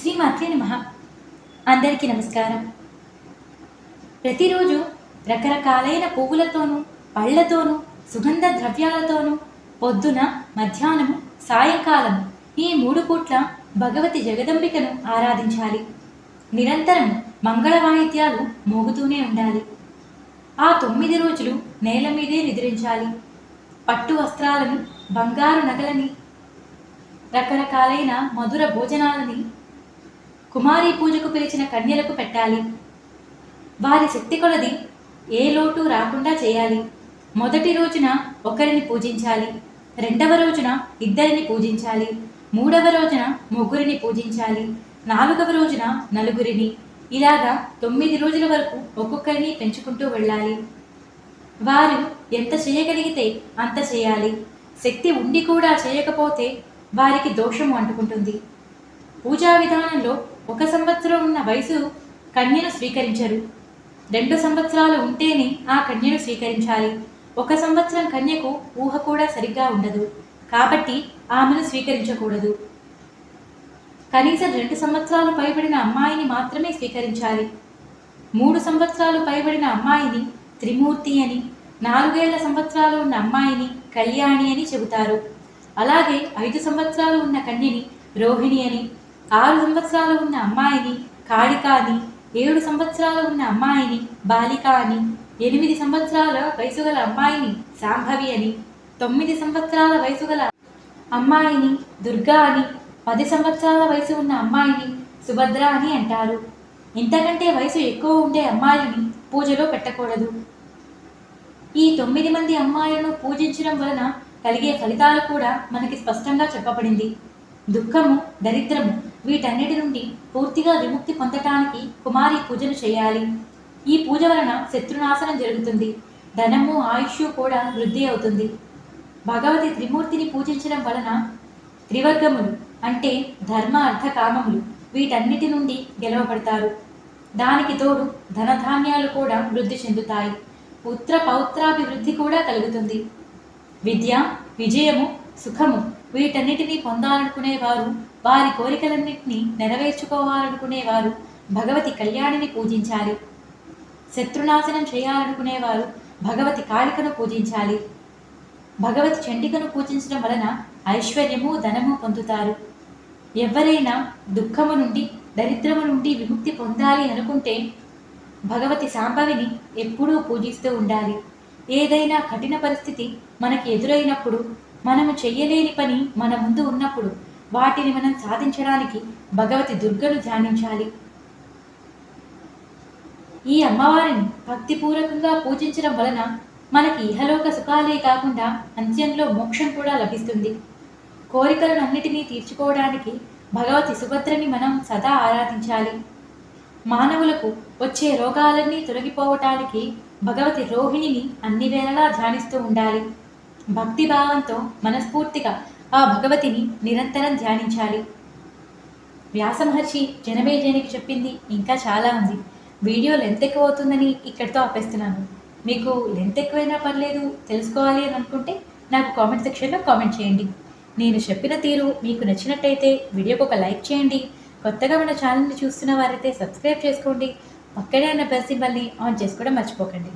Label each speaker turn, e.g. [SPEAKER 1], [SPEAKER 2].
[SPEAKER 1] శ్రీమాత్రే నమ. అందరికీ నమస్కారం. ప్రతిరోజు రకరకాలైన పువ్వులతోనూ పళ్ళతోనూ సుగంధ ద్రవ్యాలతోనూ పొద్దున మధ్యాహ్నము సాయంకాలం ఈ మూడు పూట్ల భగవతి జగదంబికను ఆరాధించాలి. నిరంతరం మంగళ వాయిద్యాలు మోగుతూనే ఉండాలి. ఆ తొమ్మిది రోజులు నేల మీదే నిద్రించాలి. పట్టు వస్త్రాలను బంగారు నగలని రకరకాలైన మధుర భోజనాలని కుమారి పూజకు పిలిచిన కన్యలకు పెట్టాలి. వారి శక్తి కొలది ఏ లోటు రాకుండా చేయాలి. మొదటి రోజున ఒకరిని పూజించాలి. రెండవ రోజున ఇద్దరిని పూజించాలి. మూడవ రోజున ముగ్గురిని పూజించాలి. నాలుగవ రోజున నలుగురిని. ఇలాగా తొమ్మిది రోజుల వరకు ఒక్కొక్కరిని పెంచుకుంటూ వెళ్ళాలి. వారు ఎంత చేయగలిగితే అంత చేయాలి. శక్తి ఉండి కూడా చేయకపోతే వారికి దోషము అంటుకుంటుంది. పూజా విధానంలో ఒక సంవత్సరం ఉన్న వయసు కన్యను స్వీకరించరు. రెండు సంవత్సరాలు ఉంటేనే ఆ కన్యను స్వీకరించాలి. ఒక సంవత్సరం కన్యకు ఊహ కూడా సరిగ్గా ఉండదు. కాబట్టి ఆమెను స్వీకరించకూడదు. కనీసం రెండు సంవత్సరాలు పైబడిన అమ్మాయిని మాత్రమే స్వీకరించాలి. మూడు సంవత్సరాలు పైబడిన అమ్మాయిని త్రిమూర్తి అని నాలుగేళ్ళ సంవత్సరాలు ఉన్న అమ్మాయిని కళ్యాణి అని చెబుతారు. అలాగే ఐదు సంవత్సరాలు ఉన్న కన్యని రోహిణి అని ఆరు సంవత్సరాలు ఉన్న అమ్మాయిని కాళిక అని ఏడు సంవత్సరాలు ఉన్న అమ్మాయిని బాలిక అని ఎనిమిది సంవత్సరాల వయసు గల అమ్మాయిని శాంభవి అని తొమ్మిది సంవత్సరాల వయసు గల అమ్మాయిని దుర్గా అని పది సంవత్సరాల వయసు ఉన్న అమ్మాయిని సుభద్ర అని అంటారు. ఇంతకంటే వయసు ఎక్కువ ఉండే అమ్మాయిని పూజలో పెట్టకూడదు. ఈ తొమ్మిది మంది అమ్మాయిలను పూజించడం వలన కలిగే ఫలితాలు కూడా మనకి స్పష్టంగా చెప్పబడింది. దుఃఖము దరిద్రము వీటన్నిటి నుండి పూర్తిగా విముక్తి పొందటానికి కుమారి పూజలు చేయాలి. ఈ పూజ వలన శత్రునాశనం జరుగుతుంది. ధనము ఆయుష్ కూడా వృద్ధి అవుతుంది. భగవతి త్రిమూర్తిని పూజించడం వలన త్రివర్గములు అంటే ధర్మ అర్థ కామములు వీటన్నిటి నుండి గెలవబడతారు. దానికి తోడు ధనధాన్యాలు కూడా వృద్ధి చెందుతాయి. పుత్ర పౌత్రాభివృద్ధి కూడా కలుగుతుంది. విద్య విజయము సుఖము వీటన్నిటినీ పొందాలనుకునేవారు వారి కోరికలన్నింటినీ నెరవేర్చుకోవాలనుకునేవారు భగవతి కళ్యాణిని పూజించాలి. శత్రునాశనం చేయాలనుకునేవారు భగవతి కాళికను పూజించాలి. భగవతి చండికను పూజించడం వలన ఐశ్వర్యము ధనము పొందుతారు. ఎవరైనా దుఃఖము నుండి దరిద్రము నుండి విముక్తి పొందాలి అనుకుంటే భగవతి సాంబవిని ఎప్పుడూ పూజిస్తూ ఉండాలి. ఏదైనా కఠిన పరిస్థితి మనకి ఎదురైనప్పుడు మనము చెయ్యలేని పని మన ముందు ఉన్నప్పుడు వాటిని మనం సాధించడానికి భగవతి దుర్గను ధ్యానించాలి. ఈ అమ్మవారిని భక్తిపూర్వకంగా పూజించడం వలన మనకి ఇహలోక సుఖాలే కాకుండా అంత్యంలో మోక్షం కూడా లభిస్తుంది. కోరికలను అన్నిటినీ తీర్చుకోవడానికి భగవతి సుభద్రని మనం సదా ఆరాధించాలి. మానవులకు వచ్చే రోగాలన్నీ తొలగిపోవటానికి భగవతి రోహిణిని అన్ని వేళలా ధ్యానిస్తూ ఉండాలి. భక్తి భావంతో మనస్ఫూర్తిగా ఆ భగవతిని నిరంతరం ధ్యానించాలి. వ్యాస మహర్షి చెప్పింది ఇంకా చాలా ఉంది. వీడియో లెంత్ ఎక్కువ అవుతుందని ఇక్కడితో ఆపేస్తున్నాను. మీకు లెంత్ ఎక్కువైనా పర్లేదు తెలుసుకోవాలి అని అనుకుంటే నాకు కామెంట్ సెక్షన్లో కామెంట్ చేయండి. నేను చెప్పిన తీరు మీకు నచ్చినట్టయితే వీడియోకి ఒక లైక్ చేయండి. కొత్తగా మన ఛానల్ని చూస్తున్న వారైతే సబ్స్క్రైబ్ చేసుకోండి. పక్కనే ఉన్న బెల్ సింబల్ని ఆన్ చేసుకోవడం మర్చిపోకండి.